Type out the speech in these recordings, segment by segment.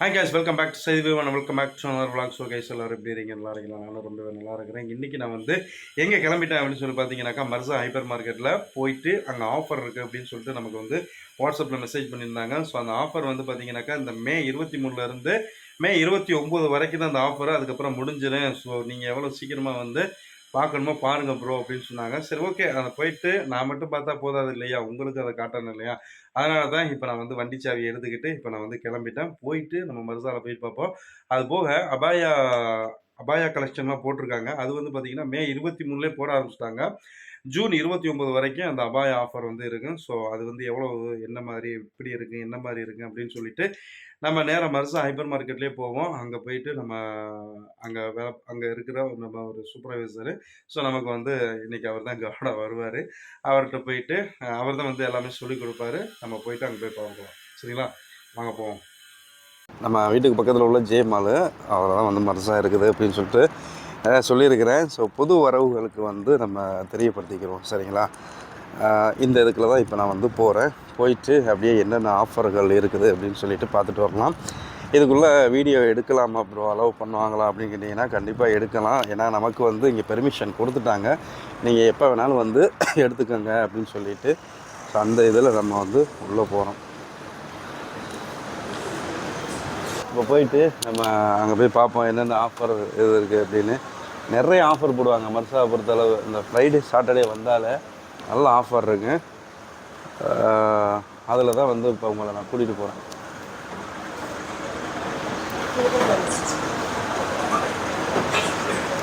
Hi guys welcome back to செய்தி Vivan welcome back to another vlog. So guys எல்லோரும் எப்படி இருக்கீங்க? நல்லா இருக்கீங்களா? நானும் ரொம்ப நல்லா இருக்கிறேன். இன்றைக்கி நான் வந்து எங்கே கிளம்பிட்டேன் அப்படின்னு சொல்லி பார்த்தீங்கன்னாக்கா மர்சா ஹைப்பர் மார்க்கெட்டில் போயிட்டு அங்கே ஆஃபர் இருக்குது அப்படின்னு சொல்லிட்டு நமக்கு வந்து வாட்ஸ்அப்பில் மெசேஜ் பண்ணியிருந்தாங்க. ஸோ அந்த ஆஃபர் வந்து பார்த்தீங்கன்னாக்கா இந்த மே இருபத்தி மூணுலேருந்து மே இருபத்தி ஒம்பது வரைக்கும் தான் அந்த ஆஃபர் அதுக்கப்புறம் முடிஞ்சிடும் ஸோ நீங்கள் எவ்வளோ சீக்கிரமாக வந்து பார்க்கணுமோ பாருங்க ப்ரோ அப்படின்னு சொன்னாங்க. சரி ஓகே அதை போயிட்டு நான் மட்டும் பார்த்தா போதாது இல்லையா? உங்களுக்கு அதை காட்டணும் இல்லையா? அதனால தான் இப்போ நான் வந்து வண்டி சாவி எடுத்துக்கிட்டு இப்போ நான் வந்து கிளம்பிட்டேன். போயிட்டு நம்ம மருசாவில் போயிட்டு பார்ப்போம். அது போக அபாயா அபாயா கலெக்ஷன்லாம் போட்டிருக்காங்க. அது வந்து பார்த்தீங்கன்னா மே இருபத்தி மூணுலேயே போட ஆரம்பிச்சிட்டாங்க. ஜூன் இருபத்தி ஒம்பது வரைக்கும் அந்த அபாய ஆஃபர் வந்து இருக்கும். ஸோ அது வந்து எவ்வளோ என்ன மாதிரி எப்படி இருக்குது என்ன மாதிரி இருக்குது அப்படின்னு சொல்லிட்டு நம்ம நேரம் மறுசாக ஹைப்பர் மார்க்கெட்லேயே போவோம். அங்கே போயிட்டு நம்ம அங்கே வே அங்கே இருக்கிற நம்ம ஒரு சூப்பர்வைசரு ஸோ நமக்கு வந்து இன்னைக்கு அவர் தான் கவனம் வருவார். அவர்கிட்ட போயிட்டு அவர் தான் வந்து எல்லாமே சொல்லிக் கொடுப்பாரு. நம்ம போயிட்டு அங்கே போய் பார்க்கலாம் சரிங்களா? வாங்க போவோம். நம்ம வீட்டுக்கு பக்கத்தில் உள்ள ஜே மாலு அவர் தான் வந்து மரசாக இருக்குது அப்படின்னு சொல்லிட்டு சொல்லியிருக்கிறேன். ஸோ புது வரவுகளுக்கு வந்து நம்ம தெரியப்படுத்திக்கிறோம். சரிங்களா? இந்த இதுக்குள்ள தான் இப்போ நான் வந்து போகிறேன் போயிட்டு அப்படியே என்னென்ன ஆஃபர்கள் இருக்குது அப்படின்னு சொல்லிட்டு பார்த்துட்டு வரலாம். இதுக்குள்ளே வீடியோ எடுக்கலாமா ப்ரோ அலோவ் பண்ணுவாங்களா அப்படின்னு கேட்டிங்கன்னா கண்டிப்பாக எடுக்கலாம். ஏன்னா நமக்கு வந்து இங்கே பெர்மிஷன் கொடுத்துட்டாங்க. நீங்கள் எப்போ வேணாலும் வந்து எடுத்துக்கோங்க அப்படின்னு சொல்லிட்டு ஸோ அந்த இதில் நம்ம வந்து உள்ளே போகிறோம் இப்போ போயிட்டு நம்ம அங்கே போய் பார்ப்போம் என்னென்ன ஆஃபர் இது இருக்குது அப்படின்னு. நிறைய ஆஃபர் போடுவாங்க. மர்சாவை பொறுத்தளவு இந்த ஃப்ரைடே சாட்டர்டே வந்தாலே நல்ல ஆஃபர் இருக்கு. அதில் தான் வந்து இப்போ உங்களை நான் கூட்டிகிட்டு போகிறேன்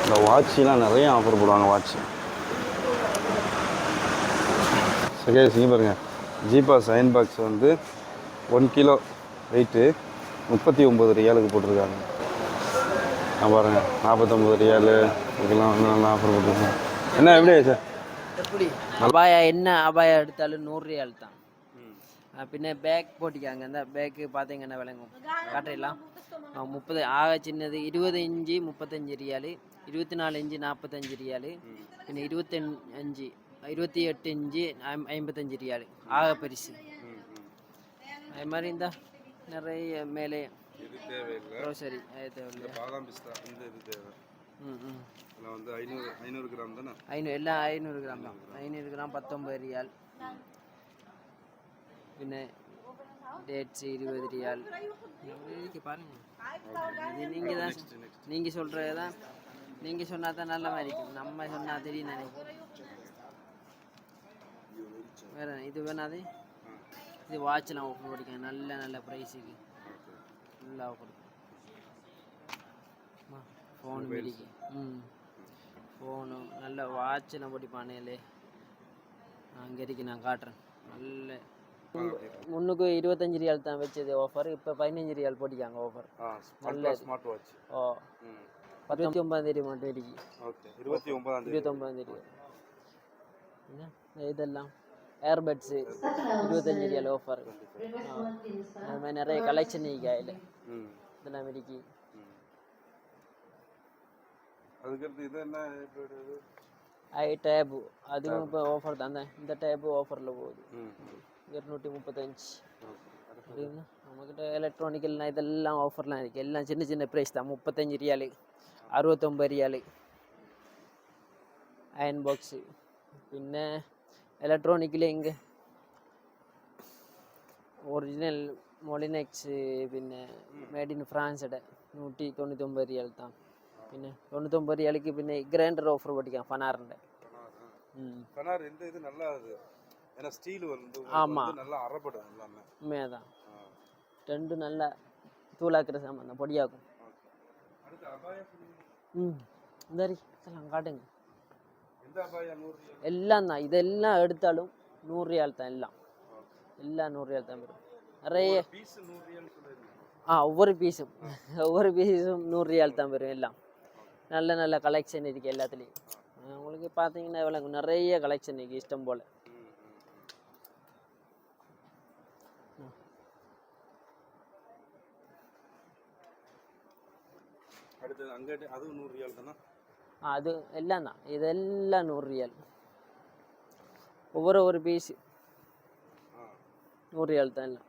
இந்த வாட்சிலாம் நிறைய ஆஃபர் போடுவாங்க வாட்ச் சகேஷ் இங்கே பாருங்க. ஜீபா சைன் பாக்ஸ் வந்து ஒன் கிலோ வெயிட்டு முப்பத்தி ஒம்பது ரியாலுக்கு போட்டிருக்காங்க. பாருங்க நாற்பத்தொம்பது ரியாலு இதுக்கெல்லாம் வந்து நல்லா ஆஃபர் போட்டிருக்காங்க என்ன எப்படி சார் எப்படி? அபாயா என்ன அபாயா எடுத்தாலும் நூறு ரியால் தான். ஆ, பின்ன பேக் போட்டிக்காங்க இந்த பேக்கு பார்த்தீங்கன்னா விளங்கும் காட்டுறீங்களா? முப்பது ஆக சின்னது இருபது இஞ்சி முப்பத்தஞ்சு ரியாலு இருபத்தி நாலு இஞ்சி நாற்பத்தஞ்சு ரியாலு பின்ன இருபத்தி அஞ்சு இருபத்தி எட்டு இஞ்சி ஐம்- ஐம்பத்தஞ்சு ரியாலு ஆக பரிசு. அது மாதிரி இந்த நிறைய மேலே இது தேவையில்லை. க்ரோசரி அது தேவையில்லையா? பாதாம் பிஸ்தா இந்த இது தேவை. ம் ம். இதில் வந்து ஐநூறு ஐநூறு கிராம் தானே? ஐநூறு எல்லாம் ஐநூறு கிராம் தான். ஐநூறு கிராம். பத்தொம்பது ரியால். பின்ன டேட்ஸ் இருபது ரியால். பாருங்க. நீங்கள் தான் நீங்கள் சொல்கிறது தான். நீங்கள் சொன்னால் தான் நல்ல மாதிரி இருக்கும். நம்ம சொன்னால் தெரியும் நினைக்கும் வேற? இது வேணாது. இது வாட்ச்லாம் ஓப்பன் பண்ணிக்க நல்ல நல்ல ப்ரைஸுக்கு ஃபுல்லாக கொடுக்கும் ஃபோன் மிடிக்கு ம் ஃபோனு நல்ல வாட்செல்லாம் போட்டி பானையிலே அங்கே இருக்கு நான் காட்டுறேன். நல்ல முன்னுக்கு இருபத்தஞ்சு ரியால் தான் வச்சது ஆஃபர் இப்போ பதினஞ்சு ரியால் போட்டிக்காங்க ஆஃபர் நல்லது. ஸ்மார்ட் வாட்ச் ஓ. பத்தொம்பத்தி ஒன்பதாம் தேதி மட்டும் இருக்கு. ஓகே இருபத்தி ஒன்பதாம் தேதி. இருபத்தொம்பதாம் தேதி. என்ன? இதெல்லாம் ஏர்பட்ஸு இருபத்தஞ்சு ரியால் ஆஃபர் அது மாதிரி நிறைய கலெக்ஷன் இருக்கு அதில் ம் இதெல்லாம் இருக்கு ம். அதுக்கடுத்து இது என்ன எப்படி இது? ஐ டேபு அதுவும் இப்போ ஆஃபர் தான் தான் இந்த டேபு ஆஃபரில் போகுது ம் இருநூற்றி முப்பத்தஞ்சு ஓகே அடுத்து அப்படின்னா நம்மக்கிட்ட எலக்ட்ரானிக்கல்னால் இதெல்லாம் ஆஃபர்லாம் இருக்குது எல்லாம் சின்ன சின்ன ப்ரைஸ் தான் முப்பத்தஞ்சு ரியாலு அறுபத்தொம்பது ரியாலு அயன் பாக்ஸு പിന്നെ ഇലക്ട്രോണിക്കിൽ ഇങ്ങ് ഒറിജിനൽ മൊളിനെക്സ് പിന്നെ മേഡ് ഇൻ ഫ്രാൻസിടെ നൂറ്റി തൊണ്ണൂറ്റൊമ്പത് റിയാൽ താണ് പിന്നെ തൊണ്ണൂറ്റൊമ്പത് റിയാലിക്ക് പിന്നെ ഗ്രൈൻഡർ ഓഫർ പഠിക്കാം ഫനാറിൻ്റെ ஃபனார் இந்த இது நல்லா இது ஏன்னா ஸ்டீல் வந்து ஆமாம் நல்லா அறப்படும் எல்லாமே. உண்மையாதான். ரெண்டும் நல்லா தூளாக்குற சாமான் பொடியாகும் ம். இந்தாரி இதெல்லாம் காட்டுங்க. எல்லாம் தான். இதெல்லாம் எடுத்தாலும் நூறு ரியால் தான் எல்லாம். எல்லாம் நூறு ரியால் தான் வரும். நிறைய ஆ ஒவ்வொரு பீஸும் ஒவ்வொரு பீஸும் நூறு ரியால் தான் வரும் எல்லாம். நல்ல நல்ல கலெக்ஷன் இருக்குது எல்லாத்துலேயும். உங்களுக்கு பார்த்தீங்கன்னா எவ்வளோ நிறைய கலெக்ஷன் இருக்குது இஷ்டம் போல். அது எல்லாம் தான். இதெல்லாம் நூறு ரியால் ஒவ்வொரு ஒரு பீஸு நூறு ரியால் தான் எல்லாம்.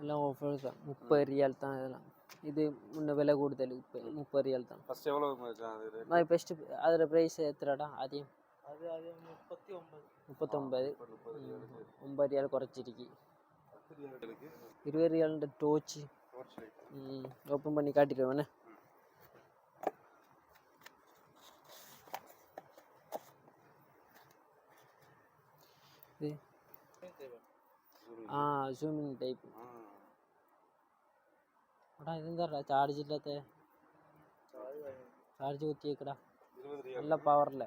எல்லாம் ஆஃபர் தான். முப்பது ரியால் தான் இதெல்லாம். இது முன்ன விலை கூடுதல் இப்போ முப்பது ரியால் தான். ஃபர்ஸ்ட் எவ்வளோ மச்சான் அது rate? நான் பெஸ்ட்டு அதில் ப்ரைஸ் எத்தனைடா? அதிகம் அது அது முப்பத்தி ஒன்பது முப்பத்தொம்பது ஒரு முப்பது ரியாலுக்கு. ஒம்பது ரியால் குறைச்சிருக்கு. இருபது ரியால்ன்ற டோச்சு. ம் ஓப்பன் பண்ணி காட்டிடுவேன் வேணே இது. ஆ ஜூமிங் டைப் ஆ. அடா இதுந்தாடா சார்ஜ் இல்லாத சார்ஜ் ஊற்றிக்கடா நல்ல பவரில்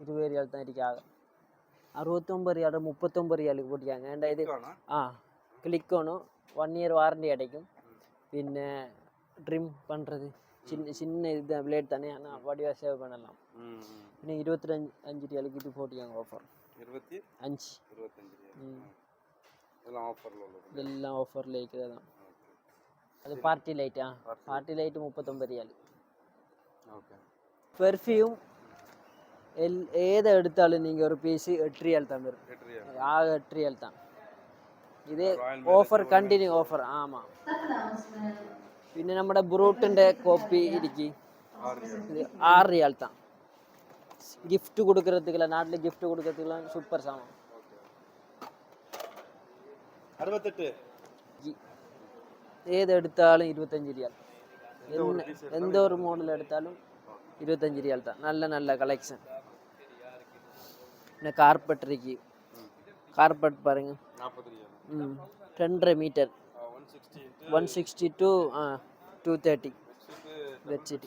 இருபது ரியால் தான் இருக்காது அறுபத்தொம்பது ரியால் முப்பத்தொம்பது ரியாலுக்கு போட்டிருக்காங்க ஏன்டா இது? ஆ கிளிக்கணும் ஒன் இயர் வாரண்டி கிடைக்கும் பின்ன ட்ரிம் பண்ணுறது சின்ன சின்ன இது பிளேட் தானே ஆனால் வடிவாக சேவ் பண்ணலாம். இன்னும் இருபத்தி அஞ்சு அஞ்சு ரியாலுக்கு இது போட்டிருக்காங்க ஆஃபர் இருபத்தி அஞ்சு இருபத்தஞ்சு ரியால் ம். இதெல்லாம் ஆஃபரில் இதெல்லாம் ஆஃபரில் இருக்கிறது தான் அது பார்ட்டி லைட்டா பார்ட்டி லைட்டு முப்பத்தொம்பது ரியால் ஓகே பெர்ஃப்யூம் எல் ஏதை எடுத்தாலும் நீங்கள் ஒரு பீஸு எட்டு ரியால் தான் வரும் எட்டு ரியால் ஆக எட்டு ரியால் தான் இதே Royal ഓഫർ കണ്ടിന്യൂ ഓഫർ ആമാ പിന്നെ നമ്മുടെ ബ്രൂട്ടിൻ്റെ കോപ്പി ഇരിക്കി ஆறு ரியால் இது ஆறு ரியால் தான் gift கொடுக்கறதுக்குலாம் நாட்டில் gift கொடுக்கறதுக்குலாம் ஏது எடுத்தாலும் இருபத்தஞ்சு ரியால் என்ன எந்த ஒரு மாடல் எடுத்தாலும் இருபத்தஞ்சு ரியால் தான் நல்ல நல்ல கலெக்ஷன் இந்த கார்பெட் இருக்கு கார்பெட் பாருங்க ம் ரெண்டரை metre one sixty one sixty two two thirty bedsheet bedsheet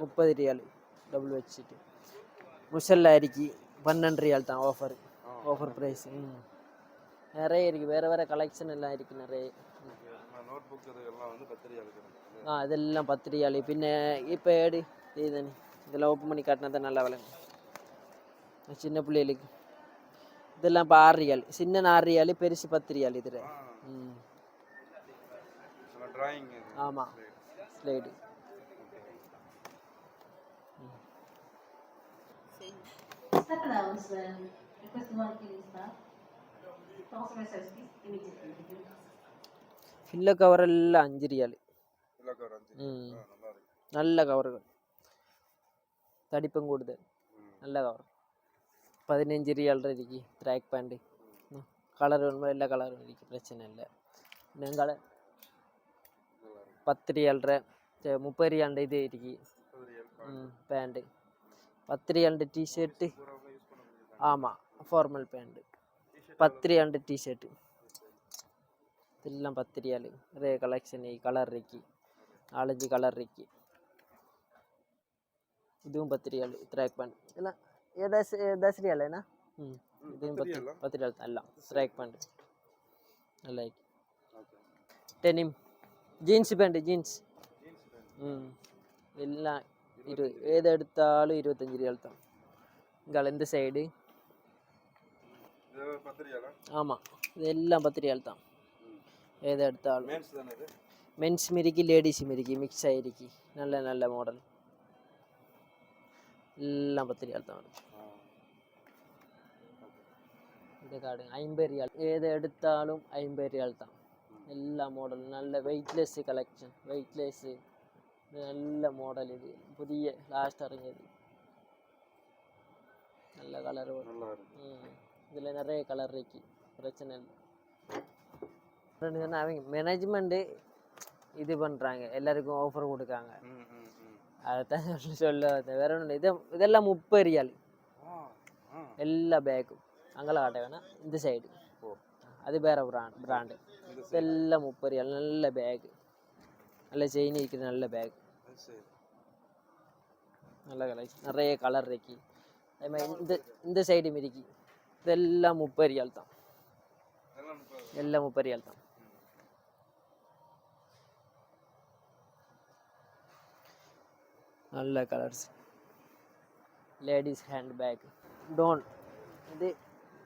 முப்பது ரியால் டபுள் பெட்ஷீட் முசல்லா அரிக்கி பன்னெண்டு ரியால் தான் ஆஃபர் ஆஃபர் ப்ரைஸ் ம் நிறைய இருக்குது வேறு வேறு கலெக்ஷன் எல்லாம் இருக்குது நிறைய புக் இதெல்லாம் வந்து ஆ இதெல்லாம் பத்து ரியால் பின்ன இப்போ ஏடு இதுதானே இதெல்லாம் ஓப்பன் பண்ணி காட்டினா தான் நல்லா விளங்கும். சின்ன பிள்ளைகளுக்கு. இதெல்லாம் இப்போ ஆறு ரியால் சின்ன ரியால் பெருசு பத்து ரியால் இதில் ம். ட்ராயிங் ஆமாம் slide. Request one. Transfer service immediately. ஃபில்ல கவர் எல்லாம் அஞ்சு ரியால் நல்லா கவர்கள் தடிப்பும் கூடுதல் ம். நல்ல கவர் பதினஞ்சு ரியால் இருக்கு ட்ராக் பேண்ட்டு கலர் வேணுமோ? எல்லா கலரும் இருக்கு. பிரச்சனை இல்லை. இன்னும் கலர் நல்லா இருக்கு. பத்து ரியால்ற சரி, முப்பது ரியால்ட இது இருக்கு. முப்பது ரியால் ம் பேண்ட்டு பத்து ரியால்ட டிஷர்ட்டு ரியால்ட டிஷர்ட்டு இதெல்லாம் பத்து ரியால் நிறைய கலெக்ஷன் கலர் இருக்கு. நாலஞ்சு கலர் இருக்கு. இதுவும் பத்து ரியால் ட்ராக் பேண்ட் இதெல்லாம் ஏ தஸ் தஸ் ரியால் என்ன? ம். இதுவும் பத்து ரியாலா? பத்து ரியால் தான் எல்லாம். ட்ராக் பேண்ட் நல்லா இருக்கு. டெனிம் ஜீன்ஸ் பேண்ட் ஜீன்ஸ் ம். எல்லாம் இரு ஏது எடுத்தாலும் இருபத்தஞ்சி ரியால் தான். இங்கே இந்த சைடு ஆமாம் இது எல்லாம் பத்து ரியால் தான். ஏது எடுத்தாலும். மேன்ஸ் மிரிக்கி லேடிஸ் மிரிக்கி மிக்ஸ் ஆகிருக்கு நல்ல நல்ல மாடல் எல்லாம் பத்து ரியால் தான் வரும் இந்த கார்டு ஐம்பது ரியால். ஏது எடுத்தாலும் ஐம்பது ரியால் தான். எல்லா மாடல் நல்ல வெயிட்லெஸ் கலெக்ஷன் வெயிட்லெஸ்ஸு நல்ல மாடல் இது. புதிய லாஸ்ட் இறங்கியது. நல்ல கலர் வரும். இதில் நிறைய கலர் இருக்கு. பிரச்சனை இல்லை. தானே அவங்க மேனேஜ்மெண்ட்டு இது பண்ணுறாங்க எல்லாருக்கும் ஆஃபர் கொடுக்காங்க. அதைத்தான் சொல்ல வந்தேன். வேற ஒன்றும் இது இதெல்லாம் முப்பது ரியால் ஆ ஆ. எல்லா பேக்கும் அங்கெல்லாம் காட்ட வேணாம். இந்த சைடு ஓ. அது வேற பிராண்ட் பிராண்டு இந்த இதெல்லாம் முப்பது ரியால் நல்ல பேக்கு நல்ல செயின் இருக்கிற நல்ல பேக் நல்ல கலெக்ஷன் நிறைய கலர் இருக்கு. அதே மாதிரி இந்த இந்த சைடு மிதிக்கி. இதெல்லாம் முப்பது ரியால் தான். எல்லாம் முப்பது ரியால் தான். நல்ல colours ladies hand bag tone இது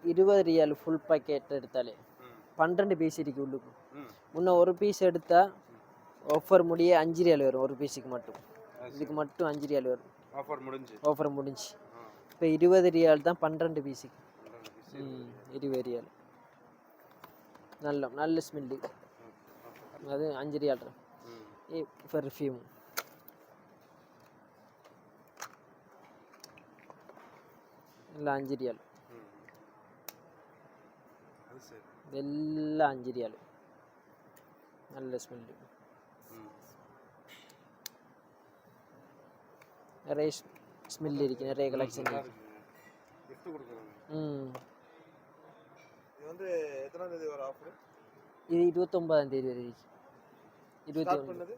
இருபது ரியால் ஃபுல் பாக்கெட் எடுத்தாலே பன்னெண்டு பீஸ் இருக்கு உள்ளுக்கு. முன்ன ஒரு பீஸ் எடுத்தால் ஆஃபர் முடிய அஞ்சு ரியால் வரும் ஒரு பீஸுக்கு மட்டும். இதுக்கு மட்டும் அஞ்சு ரியால் வரும். ஆஃபர் முடிஞ்சு. ஆஃபர் முடிஞ்சு. இப்போ இருபது ரியால் தான் பீஸுக்கு பன்னெண்டு. ம் இருபது ரியால் நல்ல நல்ல ஸ்மெல்லு அது அஞ்சு ரியால் பெர்ஃப்யூம் எல்லாம் அஞ்சு ரியால் அது சரி எல்லாம் அஞ்சு ரியால் நல்ல ஸ்மெல்லு நிறைய ஸ்மெல் இருக்கு நிறைய கலெக்ஷன் இருக்கு gift கொடுக்குறாங்க ம் இது வந்து எத்தனாம் தேதி வர ஆஃபர் இது இருபத்தொம்பதாம் தேதி வரை இருக்கு இருபத்தி ஸ்டார்ட் ஒன்று பண்ணது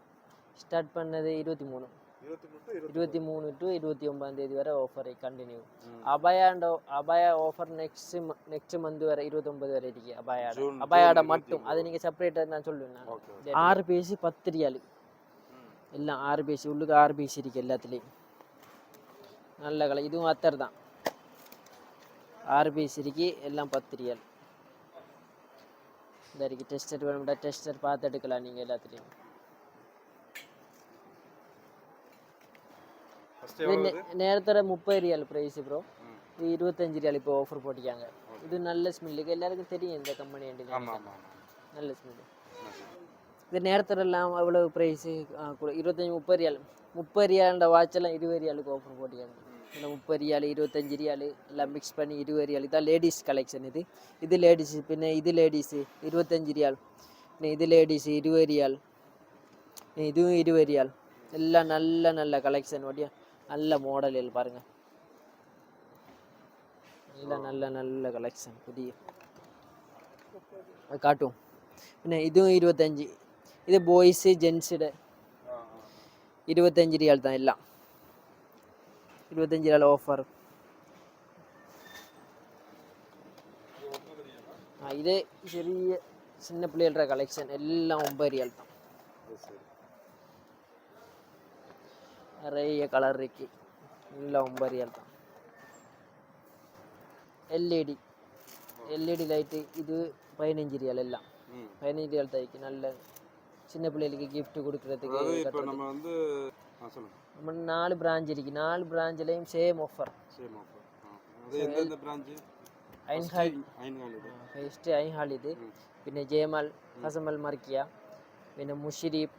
ஸ்டார்ட் பண்ணது இருபத்தி மூணு இருபத்தி மூணு டு இருபத்தி ஒன்பதாம் தேதி வரை ஆஃபர் கண்டினியூ ம். அபாயாண்ட அபாயா ஆஃபர் நெக்ஸ்ட் நெக்ஸ்ட் மந்த் வரை இருபத்தொன்பது வரை இருக்கு அபாயாட. அபாயாட மட்டும். அது நீங்கள் செப்பரேட்டாக நான் சொல்லுவேன் ஆறு பேசி பத்து ரியாலு எல்லாம் ஆறு பேசி உள்ளுக்கு ஆறு பேசி இருக்கு எல்லாத்துலேயும். நல்ல கலை. இதுவும் அத்தர் தான். ஆறு பேசி இருக்கு எல்லாம் பத்து ரியால் இந்த இருக்கு. டெஸ்டர் வேணும்டா டெஸ்டர் பார்த்து எடுக்கலாம் நீங்கள் எல்லாத்துலேயும். நேரத்தோட முப்பது ரியால் ப்ரைஸ் ப்ரோ இது இருபத்தஞ்சு ரியால் இப்போ ஆஃபர் போட்டிருக்காங்க. இது நல்ல ஸ்மெல்லுக்கு எல்லாருக்கும் தெரியும் இந்த கம்பெனி நல்ல ஸ்மெல்லு இது நேரத்தோட எல்லாம் அவ்வளோ ப்ரைஸு இருபத்தஞ்சி முப்பது ரியால். முப்பது ரியால்ன்ற வாட்ச் எல்லாம் இருபது ரியாலுக்கு ஆஃபர் போட்டிருக்காங்க. இந்த முப்பது ரியால் இருபத்தஞ்சு ரியால் எல்லாம் மிக்ஸ் பண்ணி இருபது ரியால். இதான் லேடிஸ் கலெக்ஷன் இது. இது லேடிஸு பின்ன இது லேடிஸு இருபத்தஞ்சு ரியால். இது லேடிஸு இருபது ரியால். இதுவும் இருபது ரியால். எல்லாம் நல்ல நல்ல கலெக்ஷன் ஓட்டியா? நல்ல மாடல் பாருங்க நல்ல நல்ல நல்ல கலெக்ஷன் புதிய அது காட்டும் பின்ன இதுவும் இருபத்தஞ்சி இது பாய்ஸு ஜென்ஸுட இருபத்தஞ்சி ரியால் தான் எல்லாம் இருபத்தஞ்சி ரியால் ஆஃபர் இதே பெரிய சின்ன பிள்ளைகள கலெக்ஷன் எல்லாம் ஒன்பது ரியால் தான் நிறைய கலர் இருக்கு எல்லாம் ஒன்பது ரியால் தான் எல்இடி எல்இடி லைட்டு இது பதினஞ்சு ரியால் எல்லாம் ம். பதினஞ்சு ரியால் தைக்கு நல்ல சின்ன பிள்ளைகளுக்கு gift கொடுக்கறதுக்கு அதாவது இப்போ கட்டுறதுக்கு. நம்ம வந்து ஆ சொல்லுங்க நம்ம நாலு பிரான்ச் இருக்கு நாலு பிரான்ச்லேயும் சேம் ஆஃபர் சேம் ஆஃபர் அது எந்தெந்த பிரான்ச்சு ஐன்ஹால் ஐன்கால் இது ഫസ്റ്റ് ഐഹാൾ ഇത് പിന്നെ ജയമാൽ ഹസമൽ മർക്കിയ പിന്നെ മുഷരീഫ്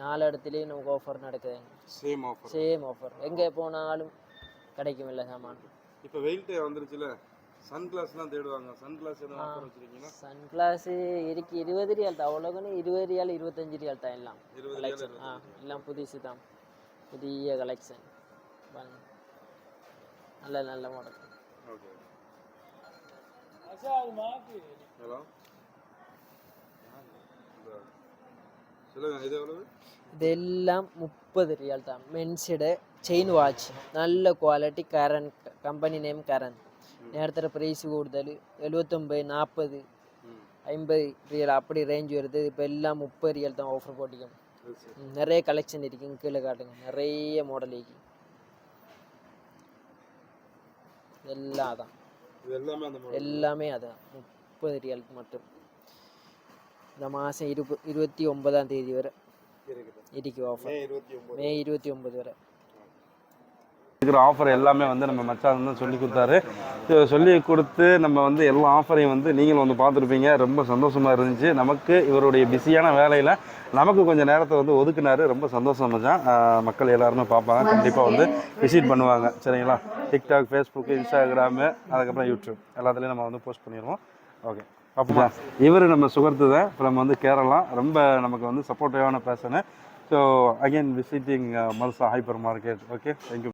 நாலு இடத்துலையும் நமக்கு ஆஃபர் நடக்குது. சேம் ஆஃபர் சேம் ஆஃபர் எங்கே போனாலும் கிடைக்கும் இல்லை சாமான். இப்போ வெயில் டே வந்துருச்சுல சன் கிளாஸ்லாம் தேடுவாங்க. சன் கிளாஸ் எதுவும் ஆஃபர் வச்சிருக்கீங்களா? சன் கிளாஸ் இருக்கு. இருபது ரியால் தான். அவ்வளோக்குன்னு இருபது ரியால் இருபத்தஞ்சு ரியால் தான் எல்லாம். கலெக்ஷன் ஆ எல்லாம் புதுசு தான். புதிய கலெக்ஷன் நல்ல நல்ல மாடல் ஓகே ஹலோ ഇതെല്ലാം മുപ്പത് റിയാൽ താൻ മെൻസിയുടെ ചെയിൻ വാച്ച് നല്ല quality Karan company name Karan നേരത്തെ പ്രൈസ് കൂടുതൽ എഴുപത്തൊമ്പത് നാൽപ്പത് ம் ஐம்பது ரியல் அப்படி ரேஞ்ச் வருது இப்போ எல்லாம் முப்பது ரியல் தான் ஆஃபர் போட்டிக்கும் அது சரி ம், நிறைய கலெக்ஷன் இருக்குங்க கீழே காட்டுங்க நிறைய மாடல் இருக்கு எல்லாம் அதான் இது எல்லாமே அந்த மாதிரி எல்லாமே அதான் முப்பது ரியல் மட்டும் இந்த மாதம் இருப இருபத்தி ஒன்பதாம் தேதி வரை இருக்குது. இருக்கு ஆஃபர் மே இருபத்தி ஒம்பது மே இருபத்தி ஒன்பது வரை. இருக்கிற ஆஃபர் எல்லாமே வந்து நம்ம மச்சான் வந்து சொல்லி கொடுத்தாரு. சொல்லி கொடுத்து நம்ம வந்து எல்லா ஆஃபரையும் வந்து நீங்களும் வந்து பார்த்துருப்பீங்க. ரொம்ப சந்தோஷமாக இருந்துச்சு. நமக்கு இவருடைய பிஸியான வேலையில் நமக்கு கொஞ்சம் நேரத்தை வந்து ஒதுக்குனாரு. ரொம்ப சந்தோஷம் மச்சான். மக்கள் எல்லாருமே பார்ப்பாங்க. கண்டிப்பாக வந்து விசிட் பண்ணுவாங்க. சரிங்களா? டிக்டாக் ஃபேஸ்புக்கு இன்ஸ்டாகிராமு அதுக்கப்புறம் யூடியூப் எல்லாத்துலேயும் நம்ம வந்து போஸ்ட் பண்ணிடுவோம். ஓகே அப்படியா இவர் நம்ம சுகர்த்து தான் இப்போ நம்ம வந்து கேரளா. ரொம்ப நமக்கு வந்து சப்போர்ட்டிவான பேசணும் so again visiting மல்சா hyper market okay thank you